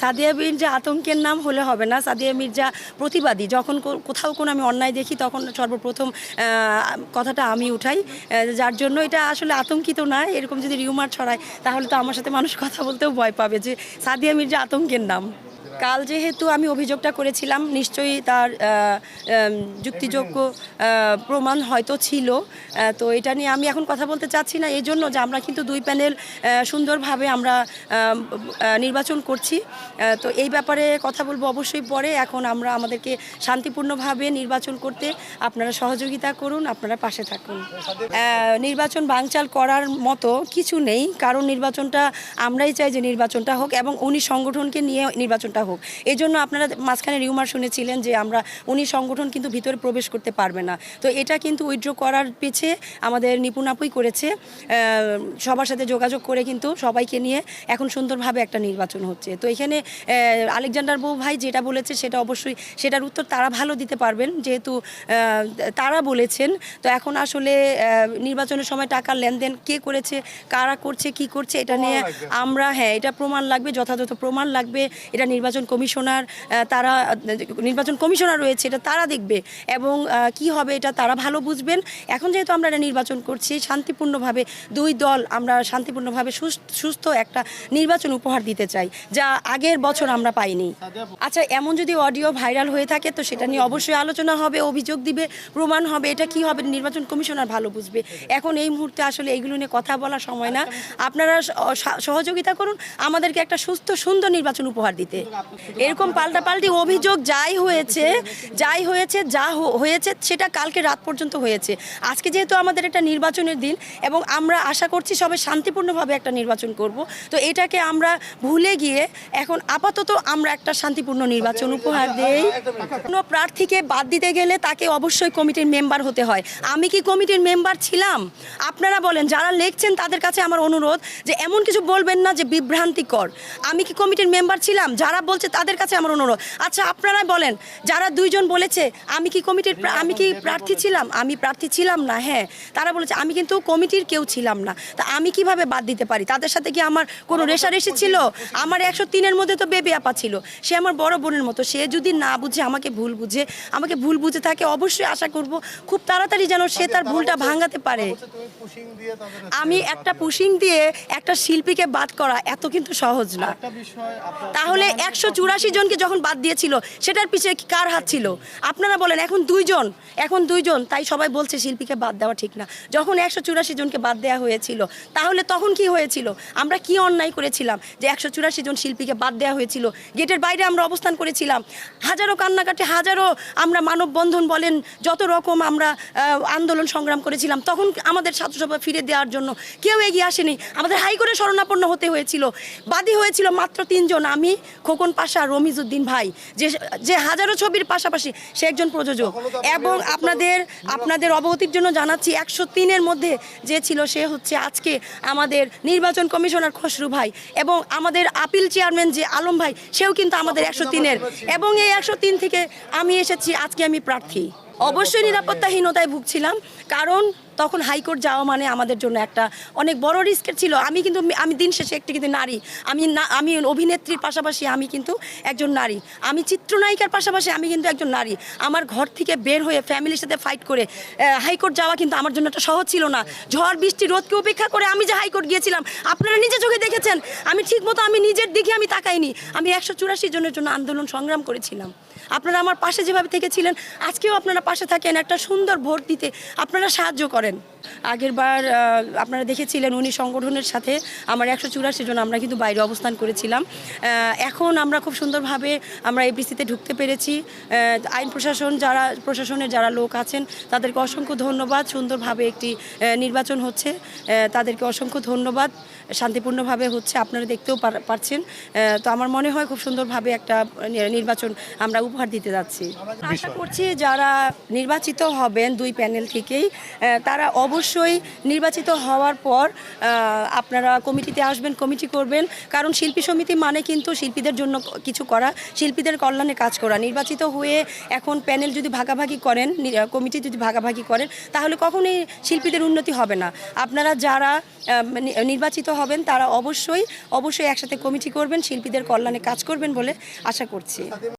সাদিয়া মির্জা আতঙ্কের নাম হলে হবে না। সাদিয়া মির্জা প্রতিবাদী, যখন কোথাও কোনো আমি অন্যায় দেখি, তখন সর্বপ্রথম কথাটা আমি উঠাই। যার জন্য এটা আসলে আতঙ্কিত না, এরকম যদি রিউমার ছড়ায়, তাহলে তো আমার সাথে মানুষ কথা বলতেও ভয় পাবে যে সাদিয়া মির্জা আতঙ্কের নাম। কাল যেহেতু আমি অভিযোগটা করেছিলাম নিশ্চয়ই তার যুক্তিযোগ্য প্রমাণ হয়তো ছিল। তো এটা নিয়ে আমি এখন কথা বলতে চাচ্ছি না। এই জন্য যে আমরা কিন্তু দুই প্যানেল সুন্দরভাবে আমরা নির্বাচন করছি। তো এই ব্যাপারে কথা বলব অবশ্যই পরে। এখন আমরা আমাদেরকে শান্তিপূর্ণভাবে নির্বাচন করতে আপনারা সহযোগিতা করুন আপনারা পাশে থাকুন। নির্বাচন বাংচাল করার মতো কিছু নেই। কারণ নির্বাচনটা আমরাই চাই যে নির্বাচনটা হোক এবং উনি সংগঠনকে নিয়ে নির্বাচনটা হোক। এই জন্য আপনারা মাঝখানে রিউমার শুনেছিলেন যে আমরা উনি সংগঠন কিন্তু ভিতরে প্রবেশ করতে পারবে না। তো এটা কিন্তু উইথড্র করার পিছে আমাদের নিপুণ আপুই করেছে। সবার সাথে যোগাযোগ করে কিন্তু সবাইকে নিয়ে এখন সুন্দরভাবে একটা নির্বাচন হচ্ছে। তো এখানে আলেকজান্ডার বউ ভাই যেটা বলেছে সেটা অবশ্যই সেটার উত্তর তারা ভালো দিতে পারবেন। যেহেতু তারা বলেছেন তো এখন আসলে নির্বাচনের সময় টাকার লেনদেন কে করেছে কারা করছে কি করছে এটা নিয়ে আমরা হ্যাঁ এটা প্রমাণ লাগবে যথাযথ প্রমাণ লাগবে। এটা নির্বাচন কমিশনার তারা, নির্বাচন কমিশনার রয়েছে, এটা তারা দেখবে এবং কি হবে এটা তারা ভালো বুঝবেন। এখন যেহেতু আমরা এটা নির্বাচন করছি, শান্তিপূর্ণভাবে দুই দল আমরা শান্তিপূর্ণভাবে সুস্থ- একটা নির্বাচন উপহার দিতে চাই, যা আগের বছর আমরা পাইনি। আচ্ছা এমন যদি অডিও ভাইরাল হয়ে থাকে, তো সেটা নিয়ে অবশ্যই আলোচনা হবে, অভিযোগ দিবে, প্রমাণ হবে, এটা কি হবে, নির্বাচন কমিশনার ভালো বুঝবে। এখন এই মুহূর্তে আসলে এইগুলো নিয়ে কথা বলার সময় না। আপনারা সহযোগিতা করুন, আমাদেরকে একটা সুস্থ, সুন্দর নির্বাচন উপহার দিতে। এরকম পাল্টাপাল্টি অভিযোগ যাই হয়েছে যাই হয়েছে, যা হয়েছে, সেটা কালকে রাত পর্যন্ত হয়েছে। আজকে যেহেতু আমাদের একটা নির্বাচনের দিন এবং আমরা আশা করছি সবাই শান্তিপূর্ণভাবে একটা নির্বাচন করব, তো এটাকে আমরা ভুলে গিয়ে এখন আপাতত আমরা একটা শান্তিপূর্ণ নির্বাচন উপহার দেই। কোনো প্রার্থীকে বাদ দিতে গেলে তাকে অবশ্যই কমিটির মেম্বার হতে হয়। আমি কি কমিটির মেম্বার ছিলাম? আপনারা বলেন, যারা লিখছেন তাদের কাছে আমার অনুরোধ যে এমন কিছু বলবেন না যে বিভ্রান্তিকর। আমি কি কমিটির মেম্বার ছিলাম? যারা বলছে তাদের কাছে আমার অনুরোধ। আচ্ছা আপনারা বলেন যারা দুইজন বলেছে আমি কি কমিটির আমি কি প্রার্থী ছিলাম? আমি প্রার্থী ছিলাম না হ্যাঁ। তারা বলেছে আমি কিন্তু কমিটির কেউ ছিলাম না। তা আমি কীভাবে বাদ দিতে পারি? তাদের সাথে কি আমার কোনো রেশারেশি ছিল? আমার একশো তিনের মধ্যে তো বেবি আপা ছিল। সে আমার বড় বোনের মতো। সে যদি না বুঝে আমাকে ভুল বুঝে আমাকে ভুল বুঝে থাকে অবশ্যই আশা করব খুব তাড়াতাড়ি যেন সে তার ভুলটা ভাঙাতে পারে। আমি একটা পুশিং দিয়ে একটা শিল্পীকে বাদ করা এত কিন্তু সহজ না। তাহলে একশো চুরাশি জনকে যখন বাদ দিয়েছিল, সেটার পিছিয়ে কার হাত ছিল? আপনারা বলেন, এখন দুইজন এখন দুইজন, তাই সবাই বলছে শিল্পীকে বাদ দেওয়া ঠিক না। যখন একশো চুরাশি জনকে বাদ দেওয়া হয়েছিল, তাহলে তখন কি হয়েছিল? আমরা কি অন্যায় করেছিলাম যে একশো চুরাশি জন শিল্পীকে বাদ দেওয়া হয়েছিল? গেটের বাইরে আমরা অবস্থান করেছিলাম। হাজারো কান্নাকাটি, হাজারো আমরা মানববন্ধন বলেন, যত রকম আমরা আন্দোলন সংগ্রাম করেছিলাম, তখন আমাদের ছাত্রসভা ফিরে দেওয়ার জন্য কেউ এগিয়ে আসেনি। আমাদের হাইকোর্টে শরণাপন্ন হতে হয়েছিল। বাদী হয়েছিল মাত্র তিনজন, আমি, খোকন পাশা রমিজউদ্দিন ভাই যে যে হাজারো ছবির পাশাপাশি সে একজন প্রযোজক। এবং আপনাদের আপনাদের অবগতির জন্য জানাচ্ছি একশো তিনের মধ্যে যে ছিল সে হচ্ছে আজকে আমাদের নির্বাচন কমিশনার খসরু ভাই এবং আমাদের আপিল চেয়ারম্যান যে আলম ভাই সেও কিন্তু আমাদের একশো তিনের। এবং এই একশো তিন থেকে আমি এসেছি আজকে আমি প্রার্থী। অবশ্যই নিরাপত্তাহীনতায় ভুগছিলাম কারণ তখন হাইকোর্ট যাওয়া মানে আমাদের জন্য একটা অনেক বড় রিস্কের ছিল। আমি কিন্তু আমি দিন শেষে একটি কিন্তু নারী। আমি না আমি অভিনেত্রীর পাশাপাশি আমি কিন্তু একজন নারী। আমি চিত্রনায়িকার পাশাপাশি আমি কিন্তু একজন নারী। আমার ঘর থেকে বের হয়ে ফ্যামিলির সাথে ফাইট করে হাইকোর্ট যাওয়া কিন্তু আমার জন্য একটা সহজ ছিল না। ঝড় বৃষ্টি রোদকে উপেক্ষা করে আমি যে হাইকোর্ট গিয়েছিলাম আপনারা নিজে চোখে দেখেছেন? আমি ঠিকমতো আমি নিজের দিকে আমি তাকাইনি। আমি একশো চুরাশি জনের জন্য আন্দোলন সংগ্রাম করেছিলাম। আপনারা আমার পাশে যেভাবে থেকেছিলেন, আজকেও আপনারা পাশে থাকেন, একটা সুন্দর ভোট দিতে আপনারা সাহায্য করেন। আগের বার আপনারা দেখেছিলেন উনি সংগঠনের সাথে আমার একশো চুরাশি জন আমরা কিন্তু বাইরে অবস্থান করেছিলাম। এখন আমরা খুব সুন্দরভাবে আমরা এপিসিতে ঢুকতে পেরেছি। আইন প্রশাসন যারা, প্রশাসনের যারা লোক আছেন, তাদেরকে অসংখ্য ধন্যবাদ। সুন্দরভাবে একটি নির্বাচন হচ্ছে। তাদেরকে অসংখ্য ধন্যবাদ। শান্তিপূর্ণভাবে হচ্ছে, আপনারা দেখতেও পারছেন। তো আমার মনে হয় খুব সুন্দরভাবে একটা নির্বাচন আমরা উপহার দিতে যাচ্ছি। আশা করছি যারা নির্বাচিত হবেন দুই প্যানেল থেকেই তারা অবশ্যই নির্বাচিত হওয়ার পর আপনারা কমিটিতে আসবেন কমিটি করবেন। কারণ শিল্পী সমিতি মানে কিন্তু শিল্পীদের জন্য কিছু করা শিল্পীদের কল্যাণে কাজ করা। নির্বাচিত হয়ে এখন প্যানেল যদি ভাগাভাগি করেন কমিটি যদি ভাগাভাগি করেন তাহলে কখনোই শিল্পীদের উন্নতি হবে না। আপনারা যারা নির্বাচিত হবেন তারা অবশ্যই অবশ্যই একসাথে কমিটি করবেন শিল্পীদের কল্যাণে কাজ করবেন বলে আশা করছি।